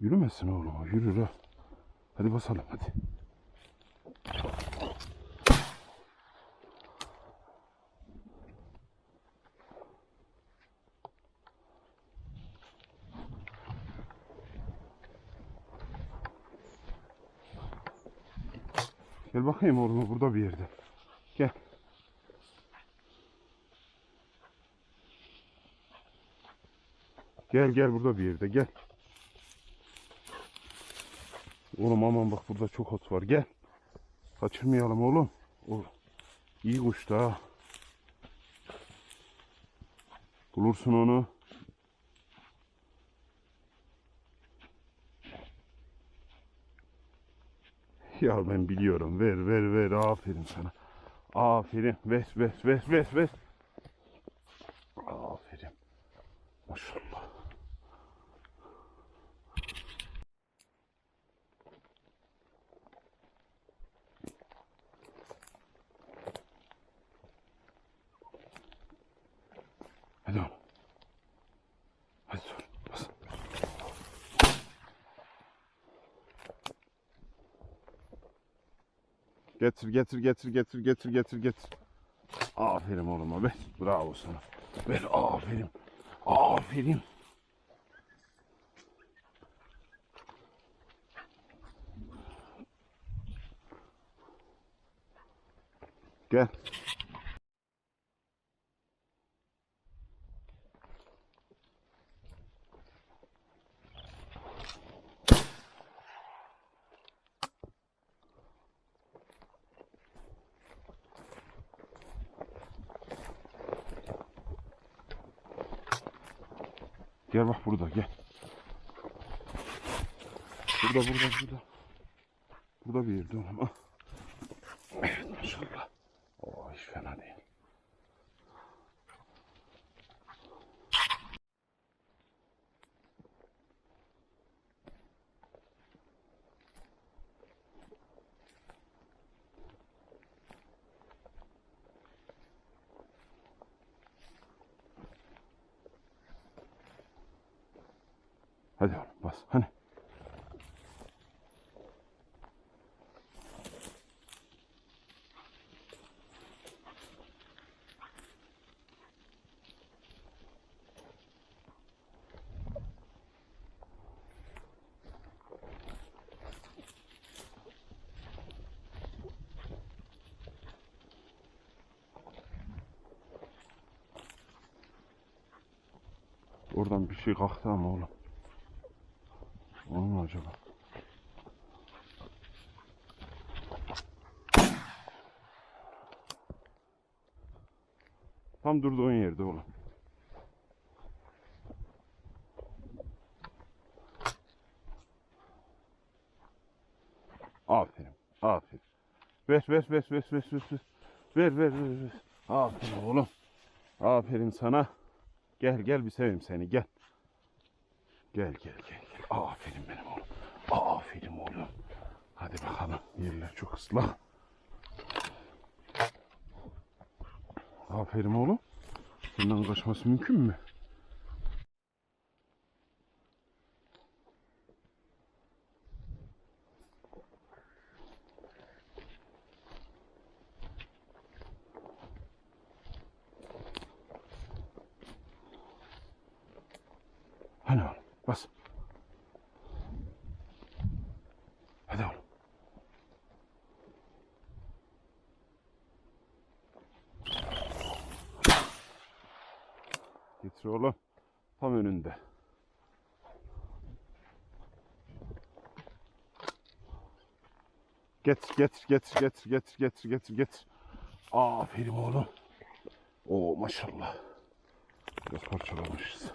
Yürümesin oğlum o yürür ha. Hadi basalım hadi. Gel bakayım oğlum burada bir yerde. Gel. Gel gel burada bir yerde gel. Oğlum aman bak burada çok ot var gel. Kaçırmayalım oğlum. O iyi kuş da. Bulursun onu. Ya ben biliyorum. Ver ver ver. Aferin sana. Aferin. Ver ver ver ver ver. Aferin. Maşallah. Hadi oğlum. Hadi dur. Bas. Getir getir getir getir getir getir getir. Aferin oğluma ver. Bravo sana. Ver aferin. Aferin. Gel. Gel bak burada gel. Burada burada burada. Burada bir yerde oğlum. Ah. Hadi oğlum bas. Hani. Oradan bir şey kalktı ama oğlum. O mu acaba? Tam durduğun yerde oğlum. Aferin. Aferin. Ver ver ver ver ver ver ver. Ver ver ver ver. Aferin oğlum. Aferin sana. Gel gel bir seveyim seni. Gel gel gel gel. Aferin benim oğlum. Aferin oğlum. Hadi bakalım. Yerler çok ıslak. Aferin oğlum. Bundan kaçması mümkün mü? Hadi oğlum bas. Hadi oğlum. Getir oğlum. Tam önünde. Getir getir getir getir getir getir getir getir. Aferin oğlum. Oo maşallah. Biraz parçalamışız.